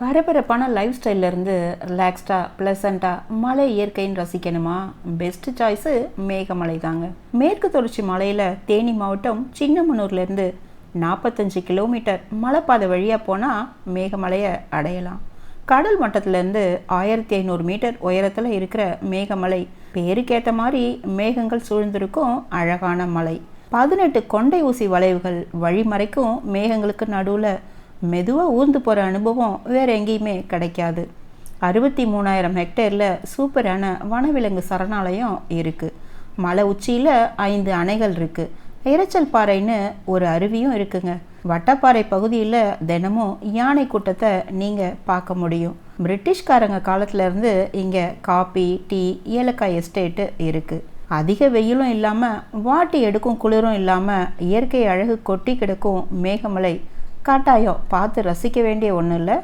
பரபரப்பான லைஃப் ஸ்டைல்லேருந்து ரிலாக்ஸ்டாக ப்ளசண்ட்டாக மலை இயற்கைன்னு ரசிக்கணுமா? பெஸ்ட்டு சாய்ஸு மேகமலை தாங்க. மேற்கு தொடர்ச்சி மலையில் தேனி மாவட்டம் சின்னமனூர்லேருந்து நாற்பத்தஞ்சு கிலோமீட்டர் மலைப்பாதை வழியாக போனால் மேகமலையை அடையலாம். கடல் மட்டத்திலேருந்து ஆயிரத்தி ஐநூறு மீட்டர் உயரத்தில் இருக்கிற மேகமலை. பேருக்கேற்ற மாதிரி மேகங்கள் சூழ்ந்திருக்கும் அழகான மலை. பதினெட்டு கொண்டை ஊசி வளைவுகள் வழிமறைக்கும் மேகங்களுக்கு நடுவில் மெதுவாக ஊர்ந்து போகிற அனுபவம் வேறு எங்கேயுமே கிடைக்காது. அறுபத்தி மூணாயிரம் ஹெக்டேரில் சூப்பரான வனவிலங்கு சரணாலயம் இருக்குது மலை உச்சியில் ஐந்து அணைகள் இருக்குது இறைச்சல் பாறைன்னு ஒரு அருவியும் இருக்குங்க. வட்டப்பாறை பகுதியில் தினமும் யானை கூட்டத்தை நீங்கள் பார்க்க முடியும். பிரிட்டிஷ்காரங்க காலத்துலேருந்து இங்கே காபி டீ ஏலக்காய் எஸ்டேட்டு இருக்குது அதிக வெயிலும் இல்லாமல் வாட்டி எடுக்கும் குளிரும் இல்லாமல் இயற்கை அழகு கொட்டி கிடக்கும் மேகமலை கட்டாயம். பார்த்து ரசிக்க வேண்டிய ஒன்றும் இல்லை